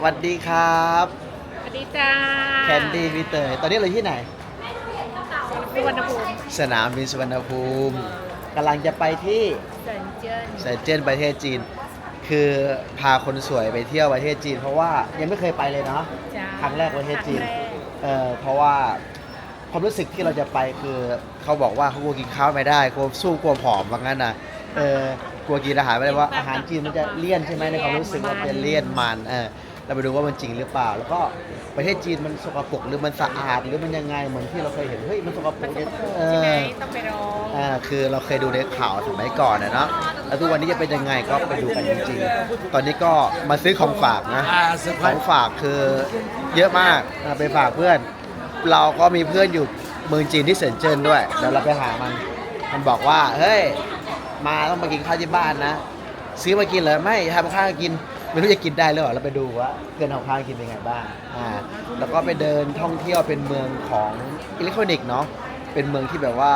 สวัสดีครับสวัสดีจ้าแคนดี้พีเตอร์ตอนนี้เราที่ไหน สุวรรณภูมิสนามบินสุวรรณภูมิกำลังจะไปที่เซินเจิ้นไซเจิ้นประเทศจีน คือพาคนสวยไปเที่ยวประเทศจีน เพราะว่ายังไม่เคยไปเลยเนาะ จ้าครั้งแรกประเทศจีน ครั้งแรกเออเพราะว่าความรู้สึกที่เราจะไปคือเขาบอกว่าเขากลัวกินข้าวไม่ได้กลัวสู้กลัวผอมว่างั้นนะเออกลัวกินอาหารไม่ได้ว่าอาหารจีนมันจะเลี่ยนใช่ไหมในความรู้สึกว่าเป็นเลี่ยนมันเออ เราไปดูว่ามันจริงหรือเปล่า แล้วก็ประเทศจีนมันสกปรกหรือมันสะอาดหรือมันยังไงเหมือนที่เราเคยเห็นเฮ้ยมันสกปรมันกสเนี่ยกปรกเอใช่ไหมอต้องไปร้องอ่าคือเราเคยดูในข่าวสมัยก่อนนะเนาะแล้วทุกวันนี้จะเป็นยังไงก็ไปดูกันจริงๆตอนนี้ก็มาซื้อของฝากนะ อ่าเซอร์ไพขรองส์ฝากคือเยอะมากอะไปฝากเพื่อน เราก็มีเพื่อนอยู่เมืองจีนที่เซินเจิ้นด้วยเดี๋ยวเราไปหามัน มันบอกว่า เฮ้ย มาต้องมากินข้าวที่บ้านนะ ซื้อมากินเลยไม่ทำข้าวกิน ไม่รู้จะกินได้หรือเปล่าเราไปดูว่าเพื่อนทำข้าวกินเป็นไงบ้างอ่าแล้วก็ไปเดินท่องเที่ยวเป็นเมืองของอิเล็กทรอนิกส์เนาะเป็นเมืองที่แบบว่า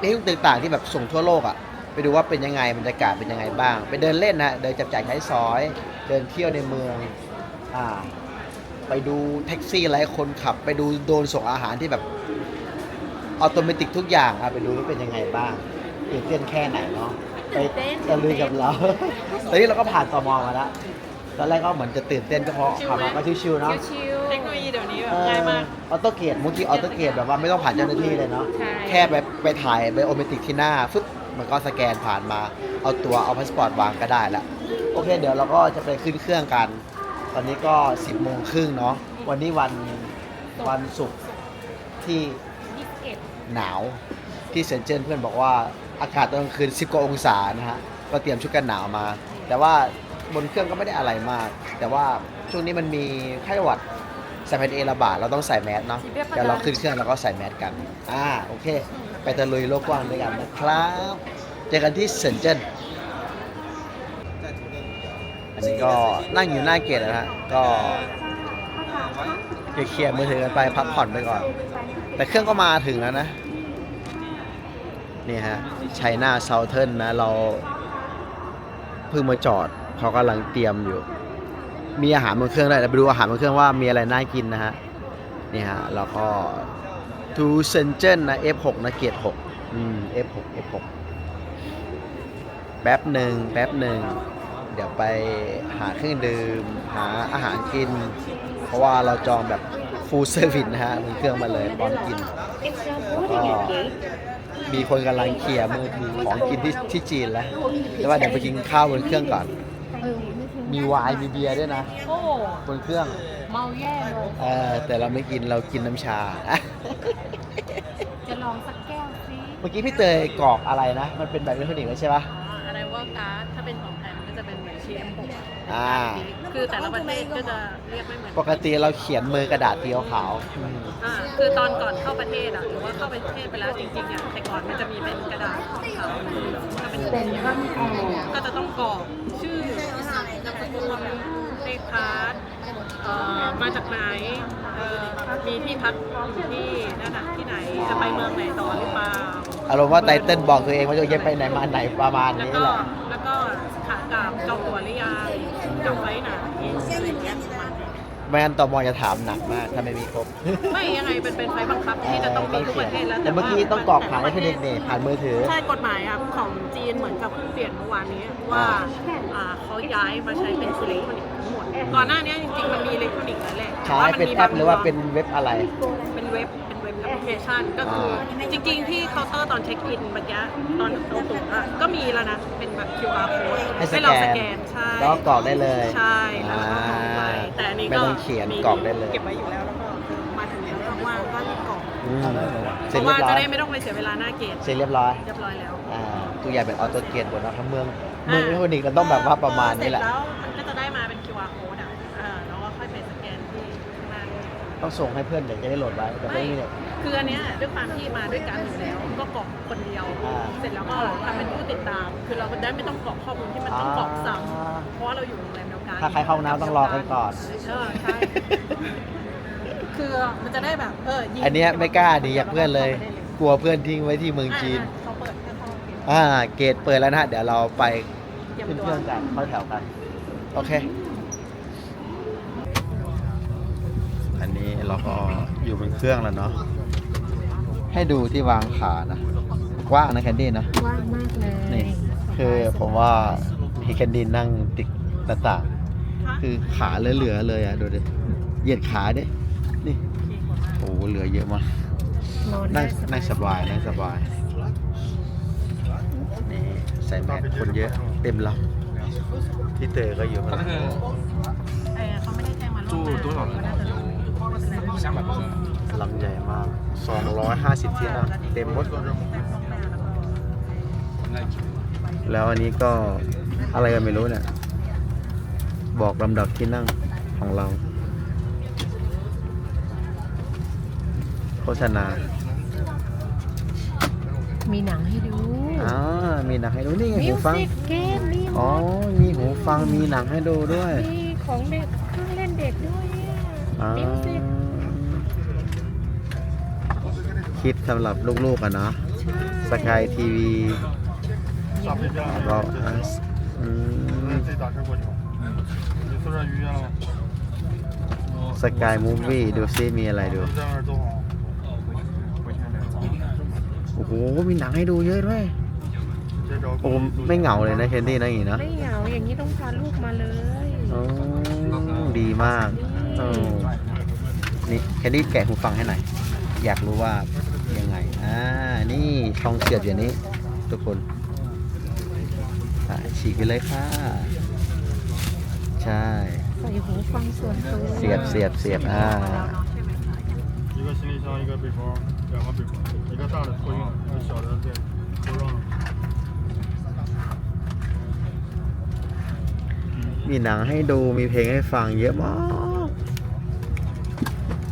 เรื่องต่างๆที่แบบส่งทั่วโลกอะ่ะไปดูว่าเป็นยังไงบรรยากาศเป็นยังไงบ้าง ไปเดินเล่นนะเดินจับจ่ายใช้สอย เดินเที่ยวในเมืองอ่าไปดูแท็กซี่ไร้คนขับ ไปดูโดนส่งอาหารที่แบบออโตเมติกทุกอย่างอะไปดูว่าเป็นยังไงบ้างตื่นเต้นแค่ไหนเนาะ ไปตะลุยกับเรา ตอนนี้เราก็ผ่านตมมาแล้วตอนแรกก็เหมือนจะตื่นเต้นก็เพราะขับมาก็ชิวๆเนาะชิวๆเทคโนโลยีเดี๋ยวนี้แบเอบง่ายมาก ออโต้เกตเมื่อกี้ออโต้เกตแบบว่าไม่ต้องผ่านเจ้าหน้าที่เลยเนาะใช่ แค่ไปไปถ่ายไบโอเมตริกที่หน้าฟึบมันก็สแกนผ่านมา เอาตัวเอาพาสปอร์ตวางก็ได้ละโอเค เดี๋ยวเราก็จะไปขึ้นเครื่องกัน ตอนนี้ก็ 10โมงครึ่งเนาะวันนี้วันวันศุกร์ที่ยี่สิบเอ็ดหนาวที่เซนเจิ้นเพื่อนบอกว่า อากาศตอนกลางคืน 10 กว่าองศานะฮะ ก็เตรียมชุดกันหนาวมา แต่ว่าบนเครื่องก็ไม่ได้อะไรมาก แต่ว่าช่วงนี้มันมีไข้หวัดสายพันธุ์เอระบาดเราต้องใส่แมสเนาะเดี๋ยวเราขึ้นเครื่องแล้วก็ใส่แมสกัน อ่า โอเค ไปตะลุยโลกกว้างด้วยกันนะครับ เจอกันที่เซนเจิ้นอันนี้ก็นั่งอยู่หน้าเกตนะฮะ ก็เคลียร์มือถือกันไปพักผ่อนไปก่อน แต่เครื่องก็มาถึงแล้วนะ นี่ฮะชัยนาเซาเทิร์นนะ เราเพิ่งมาจอดเขากำลังเตรียมอยู่ มีอาหารบนเครื่องด้วยเราไปดูอาหารบนเครื่องว่ามีอะไรน่ากินนะฮะนี่ฮะแล้วก็ทูเซนเจนนะ F6 นะเกียรติ6อืม F6 F6 แป๊บหนึ่งแป๊บหนึ่งเดี๋ยวไปหาเครื่องดื่ม หาอาหารกิน เพราะว่าเราจองแบบฟูลเซอร์วิสนะฮะบนเครื่องมาเลยตอนกินก็ มีคนกำลังเคลียร์มือถือของกินที่ที่จีนแล้วแต่ว่าเดี๋ยวไปกินข้าวบนเครื่องก่อน มีไวน์มีเบียร์ด้วยนะโอ้บนเครื่อง เมาแย่เลยเออแต่เราไม่กินเรากินน้ำชา จะลองสักแก้วสิเมื่อกี้พี่เตยกรอกอะไรนะ มันเป็นแบบอิเล็กทรอนิกส์แล้วใช่ปะอ่าอะไรว่าการ์ดถ้าเป็นของไทยมันก็จะเป็นเหมือน CM6 อ่า คือแต่ละประเทศก็จะเรียกไม่เหมือนปกติเราเขียนมือกระดาษเตียวขาวอืมอ่าคือตอนก่อนเข้าประเทศอะหรือว่าเข้าประเทศไปแล้วจริงๆอะแต่ก่อนมันจะมีเป็นกระดาษขาวเหลืองก็เป็นเป็นข้างก็จะต้องกรอกชื่อนามสกุลเลขคาร์ดเอ่อมาจากไหนเอ่อมีที่พักอยู่ที่นั่นน่ะที่ไหนจะไปเมืองไหนต่อหรือเปล่า อารมณ์ว่าไตเติ้ลบอกตัวเองว่าจะเย็บไปไหนมาไหนประมาณแล้วนี้ก็แหละ แล้วก็ขากลับจองตั๋วหรือยัง กลับไว้ไหนอะไรอย่างเงี้ยประมาณนี้ไม่งั้นตมจะถามหนักมากถ้าไม่มีครบไม่ยังไงเป็นเป็นไฟล์บังคับที่จะต้องมีทุกประเทศแล้วแต่เมื่อกี้ต้องกรอกผ่านอิเล็กทรอนิกส์เนี่ยผ่านมือถือ ใช่กฎหมายอะของจีนเหมือนกับเพิ่งเปลี่ยนเมื่อวานนี้ว่าอ่าเขาย้ายมาใช้เป็นอิเล็กทรอนิกส์ทั้งหมดก่อนหน้านี้จริงๆมันมีอิเล็กทรอนิกส์แล้วแหละใช้เป็นแอปหรือว่าเป็นเว็บอะไร เป็นเว็บเป็นเว็บ แอปพลิเคชันก็คือจริงๆที่เคาน์เตอร์ตอนเช็คอินเมื่อกี้ตอนเอาตั๋วอะก็มีแล้วนะเป็นแบบ QR code ให้สให้แกเราสนแกนใช่แล้วก็กรอกได้เลยใช่แล้วก็กรอกไปแต่อันนี้ไม่ก็ต้องเขียนกรอกได้เลยเก็บไว้อยู่แล้วแล้วก็มาถึงแล้วว่างๆก็รีบกรอกอืมเพเสร็จราะเรีว่ายบร้อจะยได้ไม่ต้องไปเสียเวลาหน้าเกตเสร็จเรียบร้อยเรียบร้อยแล้ว อ่าตัวอย่างเป็นออโต้เกตหมดเนาะทั้งเมืองเมืองอิเล็กทรอนิกส์เราต้องแบบว่าประมาณนี้แหละ เสร็จแล้วมันก็จะได้มาเป็น QR code อะอ่าแล้วก็ค่อยไปสแกนที่ข้างหน้าต้องส่งให้เพื่อนเดี๋ยวจะได้โหลดไว้แต่ไม่ไม่มีเนี่ย คืออันเนี้ยด้วยความที่มาด้วยกันอยู่แล้วก็กรอกคนเดียว อ่า เสร็จแล้วก็ทำเป็นผู้ติดตาม คือเราได้ไม่ต้องกรอกข้อมูลที่มันต้องกรอกซ้ำเพราะว่าเราอยู่โรงแรมเดียวกันถ้าใครเข้าห้องน้ำต้องรอกันก่อน เออใช่ คือมันจะได้แบบเออยิงอันเนี้ยไม่กล้าดีอยากเพื่อนเลย กลัวเพื่อนทิ้งไว้ที่เมืองจีน อ่าเขาเปิดให้เข้าเกมอ่า เกตเปิดแล้วนะฮะเดี๋ยวเราไปเตรียมขึ้นตัว เครื่องกันเข้าแถวกัน โอเคเราก็อยู่บนเครื่องแล้วเนาะ ให้ดูที่วางขานะกว้างนะแคนดี้นะ กว้างมากเลยนี่คือผมว่ามีแคนดี้นั่งติดหน้าต่าง คือขาเหลือๆเลยอะดูดิเหยียดขาดินี่โอ้โหเหลือเยอะมากนอนนั่ได้งนั่งสบายนั่งสบายนี่ใส่แมสคนเยอะเต็มลำพี่เตอก็อยู่ข้างหลังเออเขาไม่ได้แจ้งมาล่วงหน้าเขาน่าจะ รู้ว่าเป็นอะไรลำใหญ่มาก 250 ที่นั่งเต็มหมด แล้วอันนี้ก็อะไรกันไม่รู้เนี่ย บอกลำดับที่นั่งของเรา โฆษณา มีหนังให้ดูอ๋อมีหนังให้ดูนี่ไงมิหูวฟัง สิกเกมมีหมอ๋อ ดมีหูฟัง มีหนังให้ดูด้วย มีของเด็กเครื่องเล่นเด็กด้วยเนี่ยอ๋อมิวสิก คิดสำหรับลูกๆอะเนาะสกายทีวีก็สกายมูฟวี่ดูซิมีอะไรดู โอ้โห มีหนังให้ดูเยอะด้วยโอ้ไม่เหงาเลยนะเคนดี้นะอย่างนี้นะไม่เหงาอย่างนี้ต้องพาลูกมาเลยโอ้ดีมากนี่เคนดี้แกะหูฟังให้หน่อย อยากรู้ว่าอ่า นี่ช่องเสียบอย่างนี้ ทุกคนอ่ะฉีกไปเลยค่ะ ใช่ ใส่หูฟังส่วนตัว เสียบเสียบเสียบอ่า 一个行李箱，一个背包，两个背包，一个大的托运，一个小的在头上。 มีหนังให้ดู มีเพลงให้ฟังเยอะมาก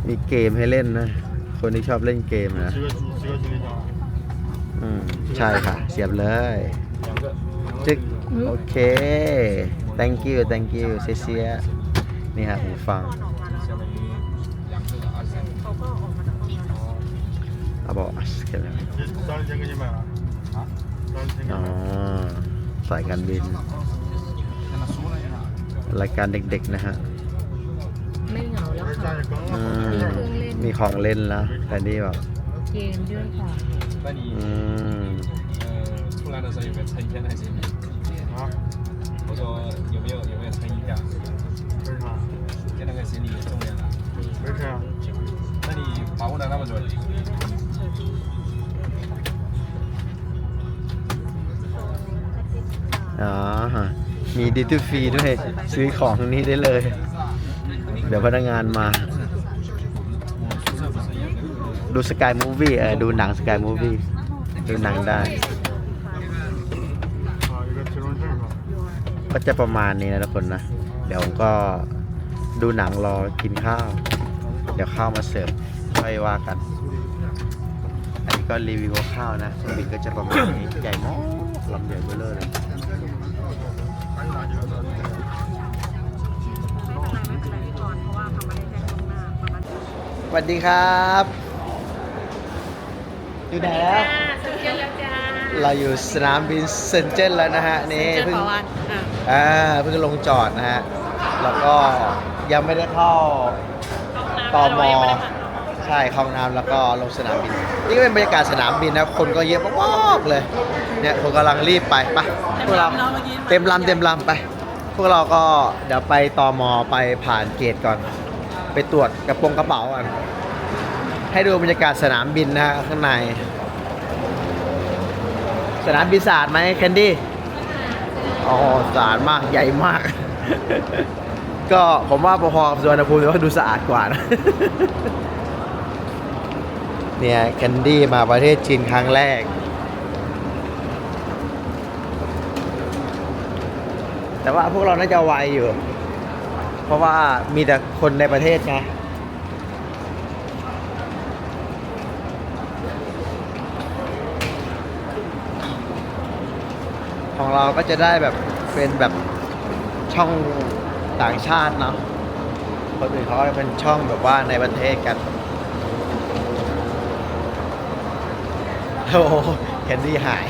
มีเกมให้เล่นนะ คนที่ชอบเล่นเกมนะ อืม ใช่ค่ะ เสียบเลย จึ๊ก โอเค thank you thank you เสียเสีนี่ฮะหูฟังอาบอกอัสเก็ตเลอ๋อสายการบินรายการเด็กๆนะฮะ อื 了。 ม มีของเล่นแล้วแต่นี่แบบ เกมด้วยค่ะ 那你 อืม 呃出来的时候有没有称一下那行李？啊？我说有没有有没有称一下？为啥？就那个行李重量啊？没事啊。那你把握的那么准？ อ๋อฮะมีดิจิฟรีด้วย ซื้อของนี้ได้เลย เ ดี๋ยวพนักงานมา ดูสกายมูวี่ดูหนังสกายมูวี่ดูหนังได้ ก็จะประมาณนี้นะทุกคนนะ เดี๋ยวก็ดูหนังรอกินข้าว เดี๋ยวข้าวมาเสิร์ฟค่อยว่ากัน อันนี้ก็รีวิวข้าวนะบินก็จะประมาณนี้ใหญ่มากลำใหญ่เบ้อเลย วัสดีครับอยู่ไหนแล้วสุดยอดแล้วจ้าเราอยู่สนามบินเซนเจิ้นแล้วนะฮะนี่เจอเพิ่งขอวันอะอ่าเพิ่งลงจอดนะฮะ แล้วก็ยังไม่ได้เข้าตอมอใช่เข้าห้องน้ำแล้วก็ลงสนามบิน นี่ก็เป็นบรรยากาศสนามบินนะคนก็เยอะมากๆเลยเนี่ยคนกำลังรีบไปไปพวกเราเต็มลำเต็มลำไป พวกเราก็เดี๋ยวไปตอมอไปผ่านเกตก่อน ไปตรวจกระโปรงกระเป๋าก่อนให้ดูบรรยากาศสนามบินนะฮะข้างใน สนามบินสะอาดไหมแคนดี้อ๋อสะอาดมากใหญ่มาก ก็ผมว่าพอๆกับสุวรรณภูมิแต่ว่าดูสะอาดกว่านะเนี่ยแคนดี้มาประเทศจีนครั้งแรก แต่ว่าพวกเราน่าจะไวอยู่ เพราะว่ามีแต่คนในประเทศไงของเราก็จะได้แบบเป็นแบบช่องต่างชาติเนาะคนอื่นเขาเป็นช่องแบบว่าในประเทศกันโอ้โหแคนดี้หาย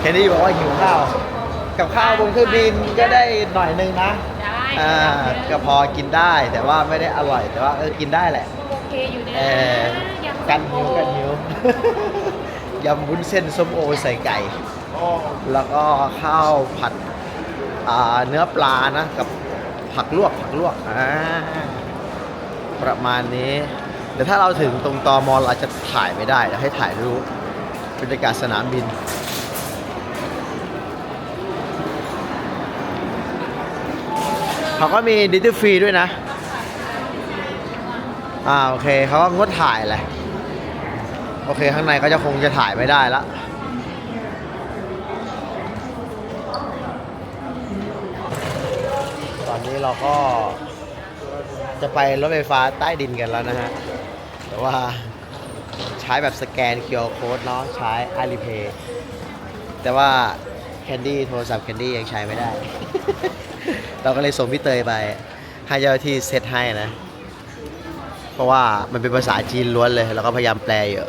แคนดี้บอกว่าหิวข้าว กับข้าวบนเครื่องบินก็ได้หน่อยนึงนะได้อ่าก็พอกินได้แต่ว่าไม่ได้อร่อย แต่ว่าเออกินได้แหละโอเคอยู่นะเออยังกันหิวกันหิวยำวุ้นเส้นส้มโอใส่ไก่ แล้วก็ข้าวผัดอ่าเนื้อปลานะกับผักลวกผักลวกอ่าประมาณนี้เดี๋ยวถ้าเราถึงตรงตอมอเราอาจจะถ่ายไม่ได้เดี๋ยวให้ถ่ายรูปบรรยากาศสนามบิน เขาก็มีดิจิฟรีด้วยนะ อ่าโอเคเขาก็งดถ่ายแหละ โอเคข้างในก็จะคงจะถ่ายไม่ได้ละตอนนี้เราก็จะไปรถไฟฟ้าใต้ดินกันแล้วนะฮะ แต่ว่าใช้แบบสแกน QR Code เนาะใช้ Alipay แต่ว่าแคนดี้โทรศัพท์แคนดี้ยังใช้ไม่ได้ เราก็เลยส่งพี่เตยไป ให้เจ้าหน้าที่เซตให้นะ เพราะว่ามันเป็นภาษาจีนล้วนเลยแล้วก็พยายามแปลอยู่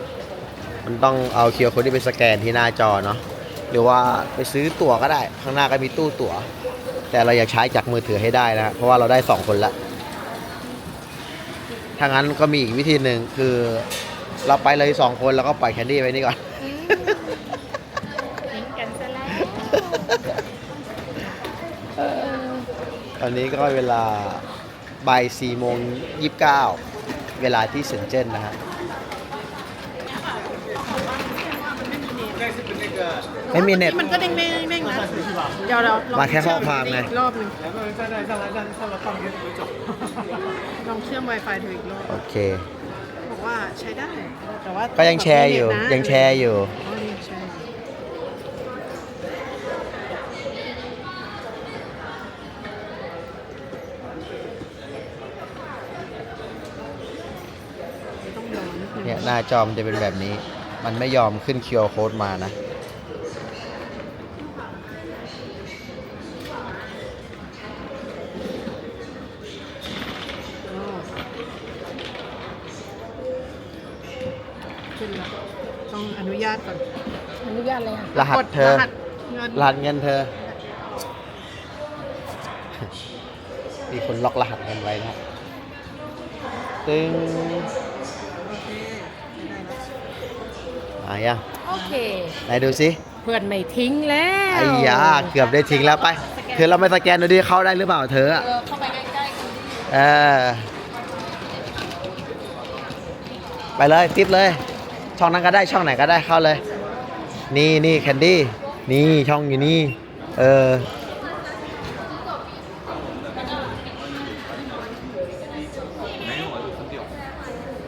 มันต้องเอาเคียวคดที่ไปสแกนที่หน้าจอเนาะหรือว่าไปซื้อตั๋วก็ได้ ข้างหน้าก็มีตู้ตั๋ว แต่เราอยากใช้จากมือถือให้ได้นะ เพราะว่าเราได้สองคนละถ้างั้นก็มีอีกวิธีหนึ่งคือเราไปเลยสองคนแล้วก็ปล่อยแคนดี้ไว้นี่ก่อน อืมทิ้งกันซะแล้ว ต อนนี้ก็เวลาบ่ายสี่โมงยี่สิบเก้าเวลาที่เซนเจนนะฮะไม่มีเน็ต มันก็เด้งเด้งเด้งนะเดี๋ยวเรามาแค่ข้อความไง รอบหนึ่งลองเชื่อม Wi-Fi เธออีกรอบ โอเค บอกว่าใช้ได้ แต่ว่าก็ยังแชร์อยู่ ยังแชร์อยู่ นิดนึงเนี่ยหน้าจอมนจะเป็นแบบนี้ มันไม่ยอมขึ้น QR code มานะอ๋อขึ้นแล้วต้องอนุญาตก่อนอนุญาตเลยอะ รหัสกดเธอ รหัสเงินรหัสเงินเธอ มีคนล็อกรหัสเงินไว้นะตึง โอเค ได้แล้วมายังโอเคไหนดูสิเพื่อนไม่ทิ้งแล้วไอ้ยาเกือบได้ทิ้งแล้วไปเธอเราไม่สแกนดูดิเข้าได้หรือเปล่าเธออะเออเข้าไปใกล้ๆคุณดิเออไปเลยติ๊บเลย ช่องนั้นก็ได้ช่องไหนก็ได้เข้าเลย นี่นี่แคนดี้นี่ช่องอยู่นี่เออ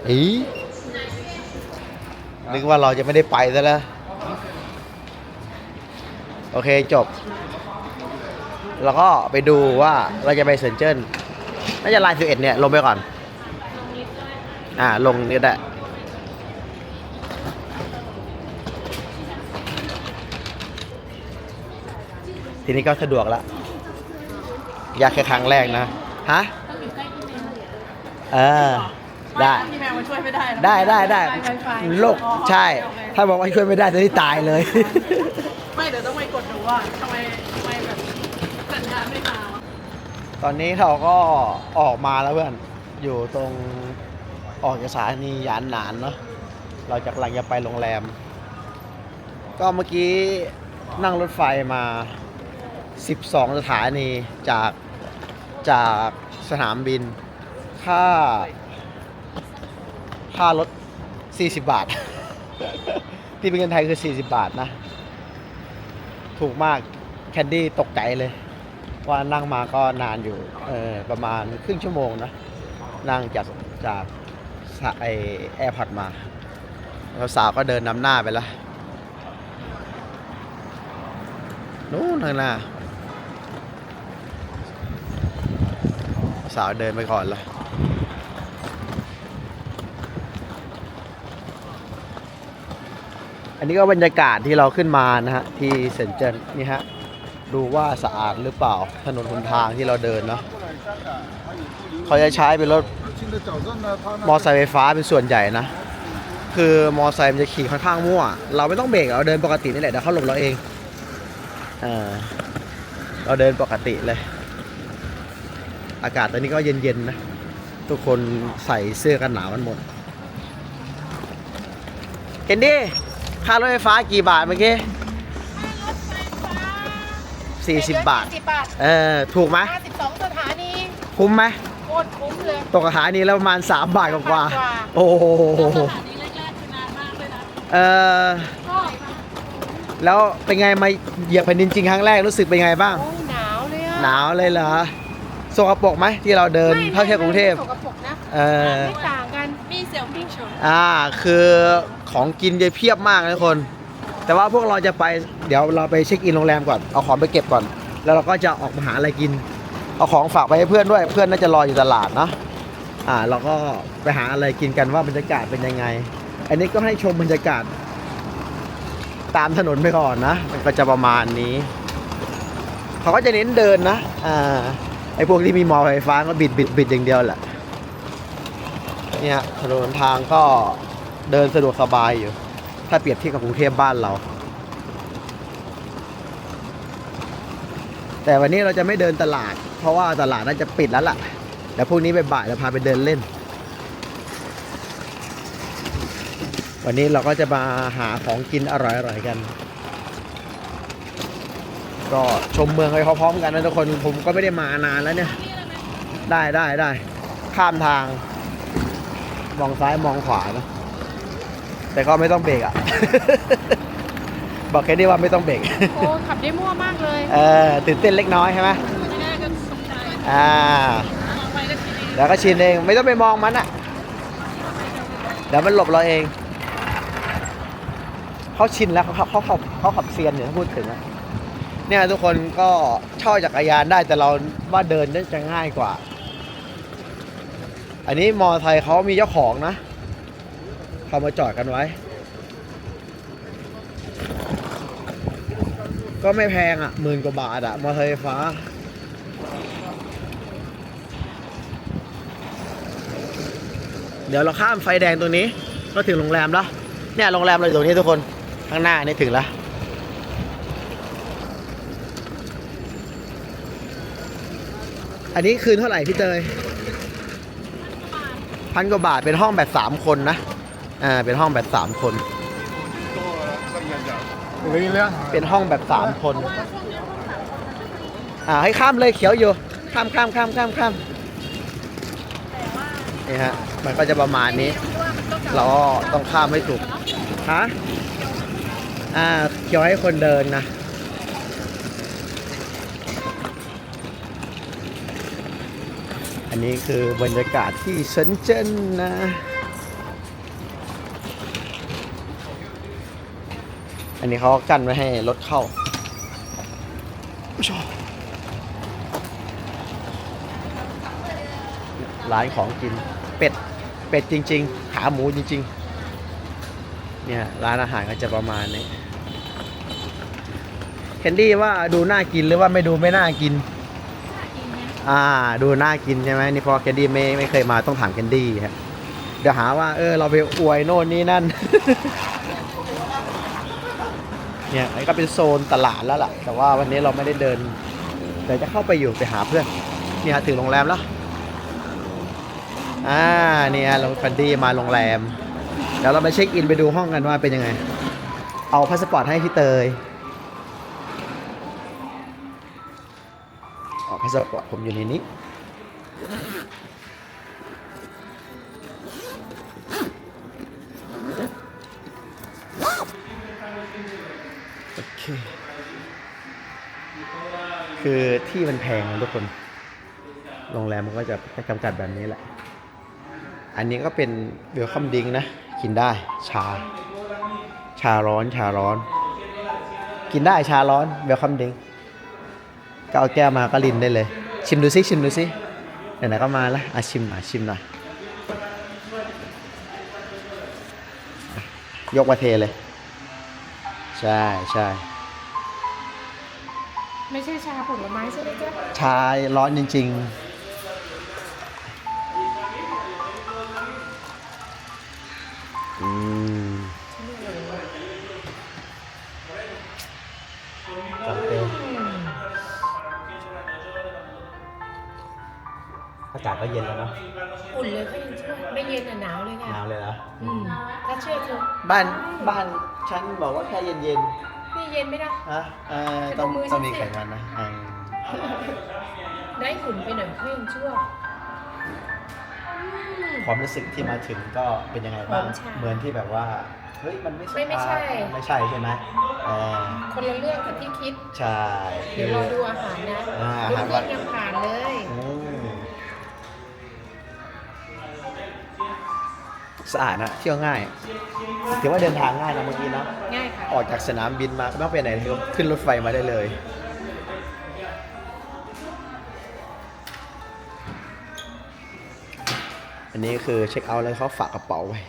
อี นึกว่าเราจะไม่ได้ไปซะแล้ว โอเคจบ แล้วก็ไปดูว่าเราจะไปเซนเจิ้นน่าจะลายสิบเอ็ดเนี่ย ลงไปก่อน อ่า ลงนี่ก็ได้ทีนี้ก็สะดวกละยากแค่ครั้งแรกนะ ฮะ เออ ได้ พี่แมวมาช่วยไม่ได้นะได้ได้ได้ไฟไฟโลกอ๋อใช่ โอเคถ้าบอกว่าช่วยไม่ได้จะได้ตายเลย ไม่เดี๋ยวต้องไปกดดูว่าทำไมทำไมแบบสัญญาณไม่มาวะตอนนี้เราก็ออกมาแล้วเพื่อน อยู่ตรงออกจากสถานียานหนานเนาะ เราจะกำลังจะไปโรงแรม ก็เมื่อกี้นั่งรถไฟมา 12 สถานีจากจากสนามบิน ค่า ค่ารถ 40 บาท ที่เป็นเงินไทยคือ 40 บาทนะ ถูกมากแคนดี้ตกใจเลย ว่านั่งมาก็นานอยู่เออประมาณครึ่งชั่วโมงนะ นั่งจากจากไอแอร์พอร์ตมาแล้วสาวก็เดินนำหน้าไปแล้วนู้นข้างหน้า สาวเดินไปก่อนละ อันนี้ก็บรรยากาศที่เราขึ้นมานะฮะที่เซนเจนนี่ฮะดูว่าสะอาดหรือเปล่าถนนหนทางที่เราเดินเนาะเขาจะใช้เป็นรถมอไซค์ไฟฟ้าเป็นส่วนใหญ่นะ คือมอไซค์มันจะขี่ค่อนข้างมั่ว เราไม่ต้องเบรกเราเดินปกตินี่แหละเดี๋ยวเขาหลบเราเองเออเราเดินปกติเลย อากาศตอนนี้ก็เย็นๆนะ ทุกคนใส่เสื้อกันหนาวกันหมดเคนดี้ ค่ารถไฟฟ้ากี่บาทเมื่อกี้สี่สิบบาทสิบบาทเออ ถูกไหมห้าสิบสองสถานีคุ้มไหมโคตรคุ้มเลย ตกสถานีแล้วประมาณ 3 บาทกว่าบาทกว่าๆโอ้โหสถานีแรกๆคือนานมากเลยนะเออแล้วเป็นไงมาเหยียบแผ่นดินจริงครั้งแรกรู้สึกเป็นไงบ้าง โอ้ยหนาวเลยอะหนาวเลยเหรอสกปรกไหมที่เราเดินไม่เข้าเที่ยวกรุงเทพ ไม่สกปรกนะเออ ไม่ต่างกัน มีเสี่ยวมีชนอ่าคือ ของกินจะเพียบมากนะทุกคน แต่ว่าพวกเราจะไปเดี๋ยวเราไปเช็คอินโรงแรมก่อนเอาของไปเก็บก่อน แล้วเราก็จะออกมาหาอะไรกิน เอาของฝากไปให้เพื่อนด้วย เพื่อนน่าจะรออยู่ตลาดเนาะอ่าเราก็ไปหาอะไรกินกันว่าบรรยากาศเป็นยังไง อันนี้ก็ให้ชมบรรยากาศ ตามถนนไปก่อนนะมันก็จะประมาณนี้เขาก็จะเน้นเดินนะอ่าไอ้พวกที่มีมอไฟฟ้าก็บิดบิดบิดอย่างเดียวแหละเนี่ยถนนทางก็ เดินสะดวกสบายอยู่ ถ้าเปรียบเทียบกับกรุงเทพบ้านเรา แต่วันนี้เราจะไม่เดินตลาด เพราะว่าตลาดน่าจะปิดแล้วล่ะเดี๋ยวพรุ่งนี้บ่ายๆเราพาไปเดินเล่น วันนี้เราก็จะมาหาของกินอร่อยๆกัน ก็ชมเมืองไปพร้อมๆกันนะทุกคนผมก็ไม่ได้มานานแล้วเนี่ย ได้ได้ได้ข้ามทาง มองซ้ายมองขวานะ แต่ก็ไม่ต้องเบรกอะ บอกแค่นี้ว่าไม่ต้องเบรกโอ้ขับได้มั่วมากเลยเออตื่นเต้นเล็กน้อยใช่ไหมไม่แน่ก็สนใจอ่ามองไปก็คิดเองแล้วก็ชินเองไม่ต้องไปมองมันอะเดี๋ยวมันหลบเราเองเขาชินแล้วเขาเขาเขาเขาขับเซียนเนี่ยถ้าพูดถึงอะเนี่ยทุกคนก็เช่าจักรยานได้แต่เราว่าเดินน่าจะง่ายกว่า อันนี้มอไซค์เขามีเจ้าของนะ เขามาจอดกันไว้ ก็ไม่แพงอะหมื่นกว่าบาทอะมอเตอร์ไฟฟ้า เดี๋ยวเราข้ามไฟแดงตรงนี้ ก็ถึงโรงแรมแล้ว เนี่ยโรงแรมเราอยู่ตรงนี้ทุกคนข้างหน้านี่ถึงแล้วอันนี้คืนเท่าไหร่พี่เตยพันกว่าบาทเป็นห้องแบบสามคนนะ อ่าเป็นห้องแบบสามคนเป็นห้องแบบสามคน อ่าให้ข้ามเลยเขียวอยู่ ข้ามข้ามข้ามข้ามข้ามนี่ฮะ มันก็จะประมาณนี้ เราต้องข้ามให้ถูก ฮะ อ่าเขียวให้คนเดินนะ อันนี้คือบรรยากาศที่เซินเจิ้นนะ อันนี้เขากั้นไว้ให้รถเข้าอุ๊ยชอบร้านของกิน เป็ด เป็ดจริง ๆ ขาหมูจริง ๆ เนี่ย ร้านอาหารก็จะประมาณนี้เคนดี้ว่าดูน่ากินหรือว่าไม่ดูไม่น่ากิน อ่า ดูน่ากินใช่ไหมนี่เพอเคนดี้ไม่ไม่เคยมาต้องถามเคนดี้ฮะเดี๋ยวหาว่า เออ เราไปอวยโน่นนี่นั่น เนี่ยอันนี้ก็เป็นโซนตลาดแล้วล่ะ แต่ว่าวันนี้เราไม่ได้เดินเดี๋ยวจะเข้าไปอยู่ไปหาเพื่อนเนี่ยถึงโรงแรมแล้วอ่าเนี่ยเราคันดี้มาโรงแรมเดี๋ยวเราไปเช็คอินไปดูห้องกันว่าเป็นยังไง เอาพาสปอร์ตให้พี่เตยเอาพาสปอร์ตผมอยู่ในนี้ คคือที่มันแพงนะทุกคน โรงแรมมันก็จะจำกัดแบบนี้แหละ อันนี้ก็เป็นเวลคัมดิงนะ กินได้ชา ชาร้อนชาร้อน กินได้ชาร้อนเวลคัมดิงก็เอาแก้วมาก็ลินได้เลย ชิมดูซิชิมดูซิไหนๆก็มาล้วอะชิมหน่อยชิมหน่อยยกมาเทเลย ใช่ใช่ ผลไม้ใช่ไหมจ๊ะชาร้อนจริง ๆ อืมจำเป็นอากาศก็เย็นแล้วเนาะอุ่นเลยก็ยังช่วยไม่เย็นอะหนาวเลยหค่ะนาวเลยเหรอ อืมถ้าเชื่อเธอ บ้านบ้านฉันบอกว่าแค่เย็นเย็นไม่ เย็นไม่ได้ๆฮะเออต้องแต่ดูมือต้องมีฉันสิไขมันนะเออได้หุ่นไปหน่อยก็ยังชั่วอืมความรู้สึกที่มาถึงก็เป็นยังไงบ้างหอมชาเหมือนที่แบบว่า เฮ้ย มันไม่ไม่ไม่ใช่ ไม่ใช่ใช่ไหมเออคนละเรื่องกับที่คิด ใช่ เดี๋ยวรอดูอาหารนะอ่าอาลูหารกว่าๆยังผ่านเลย สะอาดนะเที่ยวง่ายถือว่าเดินทางง่ายนะเมื่อกี้เนอะง่ายค่ะ ออกจากสนามบินมาไม่ต้องไปไหนเลยขึ้นรถไฟมาได้เลย อันนี้คือเช็คเอาท์แล้วเขาฝากกระเป๋าไว้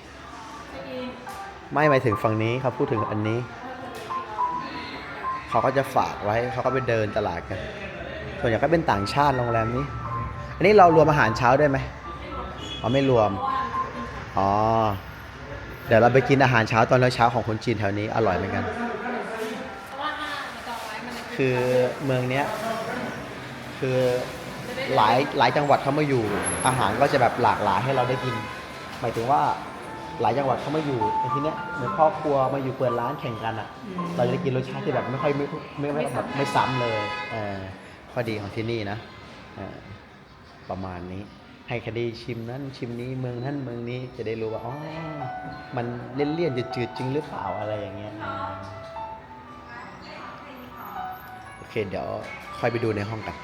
ไม่หมายถึงฝั่งนี้เขาพูดถึงอันนี้ เขาก็จะฝากไว้เขาก็ไปเดินตลาดกัน ส่วนใหญ่ก็เป็นต่างชาติโรงแรมนี้ อันนี้เรารวมอาหารเช้าได้ไหมอ๋อไม่รวม อ๋อ เดี๋ยวเราไปกินอาหารเช้าตอนเช้าของคนจีนแถวนี้อร่อยเหมือนกันคือเมืองเนี้ยคือหลายหลายจังหวัดเขามาอยู่ อาหารก็จะแบบหลากหลายให้เราได้กิน หมายถึงว่าหลายจังหวัดเขามาอยู่ในที่เนี้ยเหมือนครอบครัวมาอยู่เปิดร้านแข่งกันอะ เราจะได้กินรสชาติที่แบบไม่ค่อยไม่ไม่ไม่แบบไม่ซ้ำเลยเออข้อดีของที่นี่นะเออประมาณนี้ ให้คดีชิมนั้นชิมนี้เมืองนั้นเมืองนี้จะได้รู้ว่าอ๋อมันเลี่ยนเลี่ยนๆจืดๆจริงหรือเปล่าอะไรอย่างเงี้ยอืมโอเคเดี๋ยวค่อยไปดูในห้องกัน